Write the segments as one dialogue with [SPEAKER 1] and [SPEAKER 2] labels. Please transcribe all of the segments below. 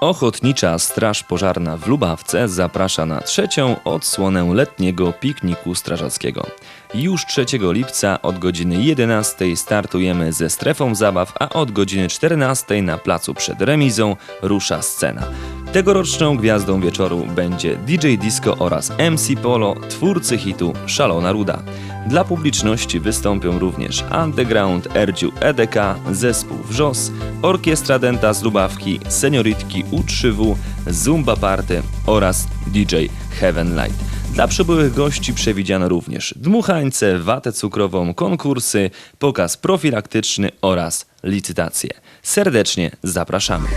[SPEAKER 1] Ochotnicza Straż Pożarna w Lubawce zaprasza na trzecią odsłonę letniego pikniku strażackiego. Już 3 lipca od godziny 11 startujemy ze strefą zabaw, a od godziny 14 na placu przed remizą rusza scena. Tegoroczną gwiazdą wieczoru będzie DJ Disco oraz MC Polo, twórcy hitu Szalona Ruda. Dla publiczności wystąpią również Underground, Erdziu EDK, zespół Wrzos, Orkiestra Denta z Lubawki, Senioritki U3W, Zumba Party oraz DJ Heaven Light. Dla przybyłych gości przewidziano również dmuchańce, watę cukrową, konkursy, pokaz profilaktyczny oraz licytacje. Serdecznie zapraszamy.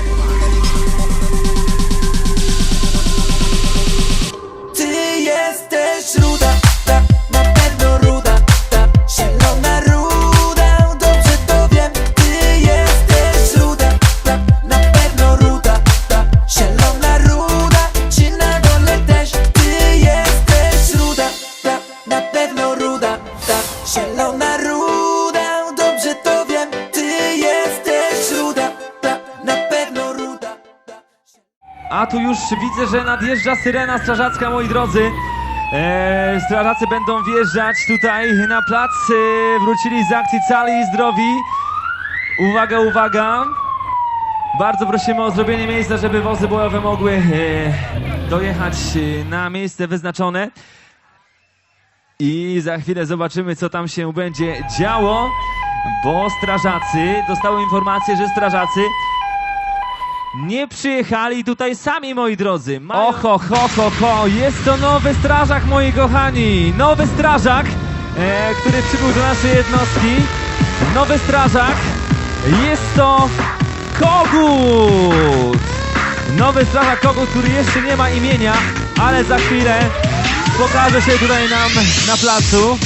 [SPEAKER 2] Tu już widzę, że nadjeżdża syrena strażacka, moi drodzy. Eee, strażacy będą wjeżdżać tutaj na plac. Eee, wrócili z akcji cali i zdrowi. Uwaga, uwaga. Bardzo prosimy o zrobienie miejsca, żeby wozy bojowe mogły eee, dojechać e, na miejsce wyznaczone. I za chwilę zobaczymy, co tam się będzie działo, bo strażacy, dostały informację, że strażacy nie przyjechali tutaj sami, moi drodzy. Mają... Oho, ho, ho, ho, jest to nowy strażak, moi kochani. Nowy strażak, e, który przybył do naszej jednostki. Nowy strażak, jest to Kogut. Nowy strażak Kogut, który jeszcze nie ma imienia, ale za chwilę pokaże się tutaj nam na placu.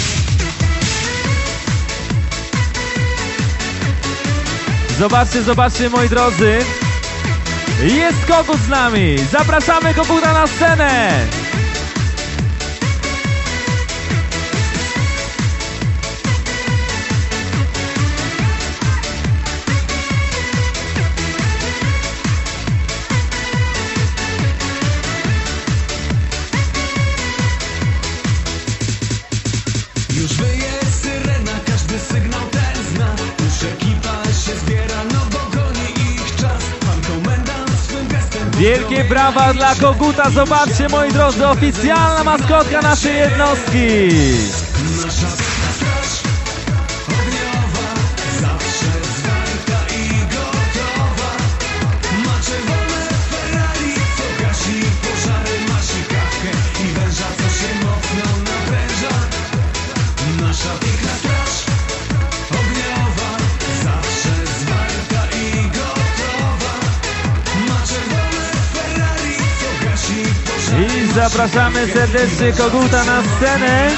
[SPEAKER 2] Zobaczcie, zobaczcie, moi drodzy. Jest kogut z nami! Zapraszamy koguta na scenę! Wielkie brawa dla koguta! Zobaczcie, moi drodzy, oficjalna maskotka naszej jednostki! Zapraszamy serdecznie koguta na scenę!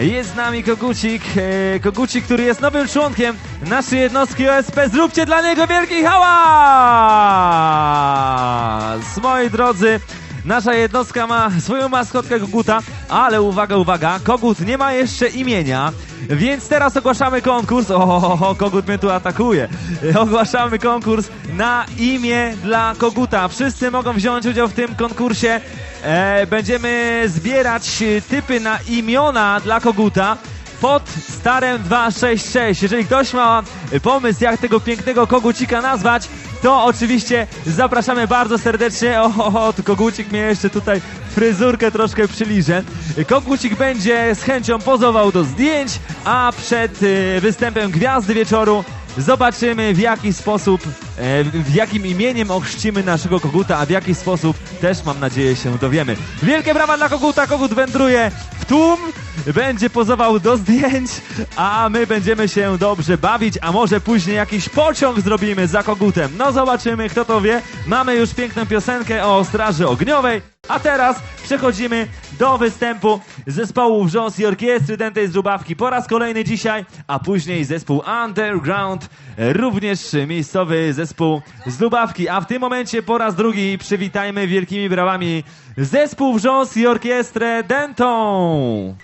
[SPEAKER 2] Jest z nami Kogucik, e, Kogucik, który jest nowym członkiem naszej jednostki OSP. Zróbcie dla niego wielki hałas! Moi drodzy, nasza jednostka ma swoją maskotkę Koguta, ale uwaga, uwaga, Kogut nie ma jeszcze imienia, więc teraz ogłaszamy konkurs. O, Kogut mnie tu atakuje. Ogłaszamy konkurs na imię dla Koguta. Wszyscy mogą wziąć udział w tym konkursie. E, będziemy zbierać typy na imiona dla Koguta pod starem 266. Jeżeli ktoś ma pomysł, jak tego pięknego kogucika nazwać, to oczywiście zapraszamy bardzo serdecznie. O, o, o tu kogucik mnie jeszcze tutaj fryzurkę troszkę przyliżę. Kogucik będzie z chęcią pozował do zdjęć, a przed e, występem Gwiazdy Wieczoru Zobaczymy w jaki sposób, e, w jakim imieniem ochrzcimy naszego koguta, a w jaki sposób też mam nadzieję się dowiemy. Wielkie brawa dla koguta, kogut wędruje w tłum, będzie pozował do zdjęć, a my będziemy się dobrze bawić, a może później jakiś pociąg zrobimy za kogutem. No zobaczymy, kto to wie. Mamy już piękną piosenkę o Straży Ogniowej, a teraz przechodzimy do występu zespołu Wrząs i Orkiestry Dętej z Lubawki po raz kolejny dzisiaj, a później zespół Underground, również miejscowy zespół z Lubawki. A w tym momencie po raz drugi przywitajmy wielkimi brawami zespół Wrząs i Orkiestrę Dentą.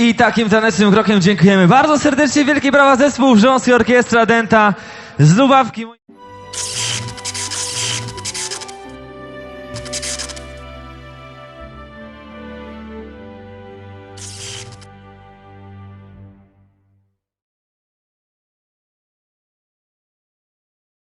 [SPEAKER 2] I takim tanecznym krokiem dziękujemy bardzo serdecznie. Wielkie brawa zespół Wrząskiej Orkiestra Denta z Lubawki.